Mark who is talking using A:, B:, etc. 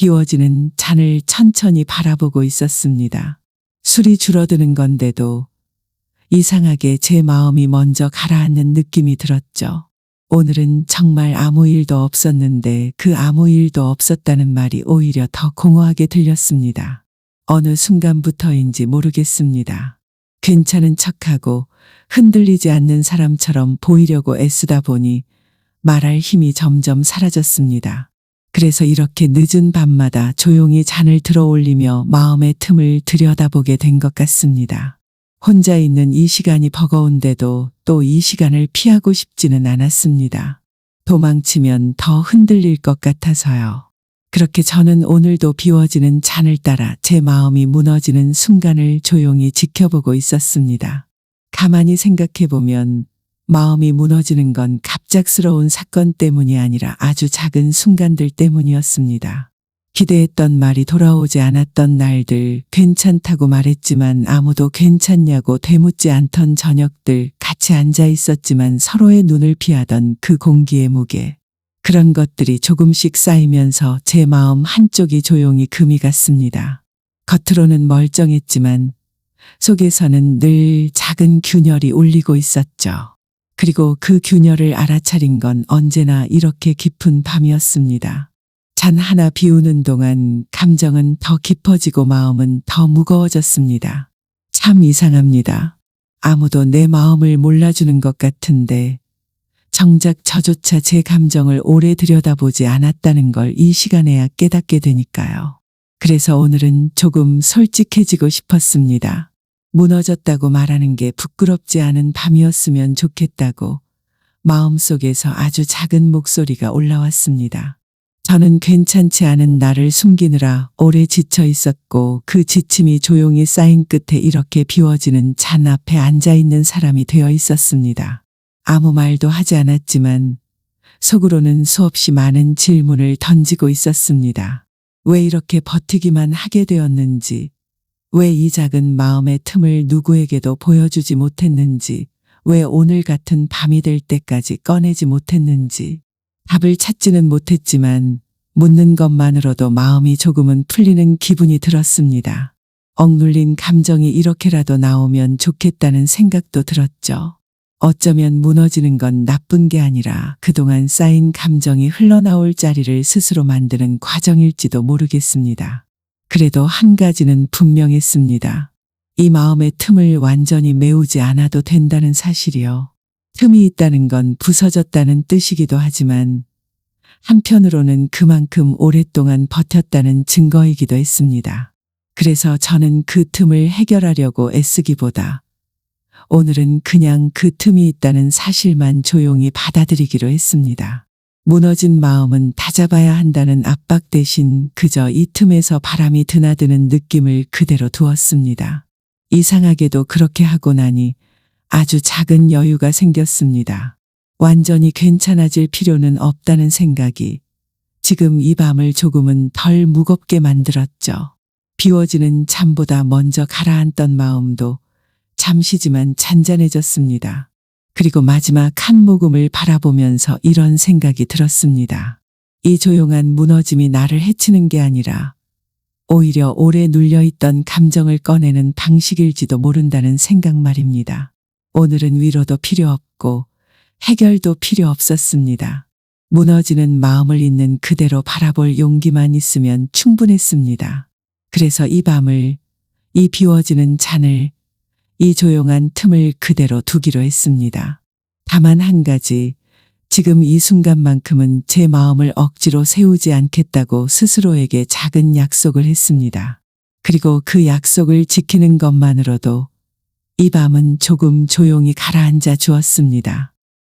A: 비워지는 잔을 천천히 바라보고 있었습니다. 술이 줄어드는 건데도 이상하게 제 마음이 먼저 가라앉는 느낌이 들었죠. 오늘은 정말 아무 일도 없었는데 그 아무 일도 없었다는 말이 오히려 더 공허하게 들렸습니다. 어느 순간부터인지 모르겠습니다. 괜찮은 척하고 흔들리지 않는 사람처럼 보이려고 애쓰다 보니 말할 힘이 점점 사라졌습니다. 그래서 이렇게 늦은 밤마다 조용히 잔을 들어 올리며 마음의 틈을 들여다보게 된 것 같습니다. 혼자 있는 이 시간이 버거운데도 또 이 시간을 피하고 싶지는 않았습니다. 도망치면 더 흔들릴 것 같아서요. 그렇게 저는 오늘도 비워지는 잔을 따라 제 마음이 무너지는 순간을 조용히 지켜보고 있었습니다. 가만히 생각해보면 마음이 무너지는 건 갑작스러운 사건 때문이 아니라 아주 작은 순간들 때문이었습니다. 기대했던 말이 돌아오지 않았던 날들, 괜찮다고 말했지만 아무도 괜찮냐고 되묻지 않던 저녁들, 같이 앉아 있었지만 서로의 눈을 피하던 그 공기의 무게. 그런 것들이 조금씩 쌓이면서 제 마음 한쪽이 조용히 금이 갔습니다. 겉으로는 멀쩡했지만 속에서는 늘 작은 균열이 울리고 있었죠. 그리고 그 균열을 알아차린 건 언제나 이렇게 깊은 밤이었습니다. 잔 하나 비우는 동안 감정은 더 깊어지고 마음은 더 무거워졌습니다. 참 이상합니다. 아무도 내 마음을 몰라주는 것 같은데 정작 저조차 제 감정을 오래 들여다보지 않았다는 걸 이 시간에야 깨닫게 되니까요. 그래서 오늘은 조금 솔직해지고 싶었습니다. 무너졌다고 말하는 게 부끄럽지 않은 밤이었으면 좋겠다고 마음속에서 아주 작은 목소리가 올라왔습니다. 저는 괜찮지 않은 나를 숨기느라 오래 지쳐 있었고 그 지침이 조용히 쌓인 끝에 이렇게 비워지는 잔 앞에 앉아 있는 사람이 되어 있었습니다. 아무 말도 하지 않았지만 속으로는 수없이 많은 질문을 던지고 있었습니다. 왜 이렇게 버티기만 하게 되었는지, 왜 이 작은 마음의 틈을 누구에게도 보여주지 못했는지, 왜 오늘 같은 밤이 될 때까지 꺼내지 못했는지, 답을 찾지는 못했지만 묻는 것만으로도 마음이 조금은 풀리는 기분이 들었습니다. 억눌린 감정이 이렇게라도 나오면 좋겠다는 생각도 들었죠. 어쩌면 무너지는 건 나쁜 게 아니라 그동안 쌓인 감정이 흘러나올 자리를 스스로 만드는 과정일지도 모르겠습니다. 그래도 한 가지는 분명했습니다. 이 마음의 틈을 완전히 메우지 않아도 된다는 사실이요. 틈이 있다는 건 부서졌다는 뜻이기도 하지만 한편으로는 그만큼 오랫동안 버텼다는 증거이기도 했습니다. 그래서 저는 그 틈을 해결하려고 애쓰기보다 오늘은 그냥 그 틈이 있다는 사실만 조용히 받아들이기로 했습니다. 무너진 마음은 다잡아야 한다는 압박 대신 그저 이 틈에서 바람이 드나드는 느낌을 그대로 두었습니다. 이상하게도 그렇게 하고 나니 아주 작은 여유가 생겼습니다. 완전히 괜찮아질 필요는 없다는 생각이 지금 이 밤을 조금은 덜 무겁게 만들었죠. 비워지는 잠보다 먼저 가라앉던 마음도 잠시지만 잔잔해졌습니다. 그리고 마지막 한 모금을 바라보면서 이런 생각이 들었습니다. 이 조용한 무너짐이 나를 해치는 게 아니라 오히려 오래 눌려있던 감정을 꺼내는 방식일지도 모른다는 생각 말입니다. 오늘은 위로도 필요 없고 해결도 필요 없었습니다. 무너지는 마음을 있는 그대로 바라볼 용기만 있으면 충분했습니다. 그래서 이 밤을, 이 비워지는 잔을, 이 조용한 틈을 그대로 두기로 했습니다. 다만 한 가지, 지금 이 순간만큼은 제 마음을 억지로 세우지 않겠다고 스스로에게 작은 약속을 했습니다. 그리고 그 약속을 지키는 것만으로도 이 밤은 조금 조용히 가라앉아 주었습니다.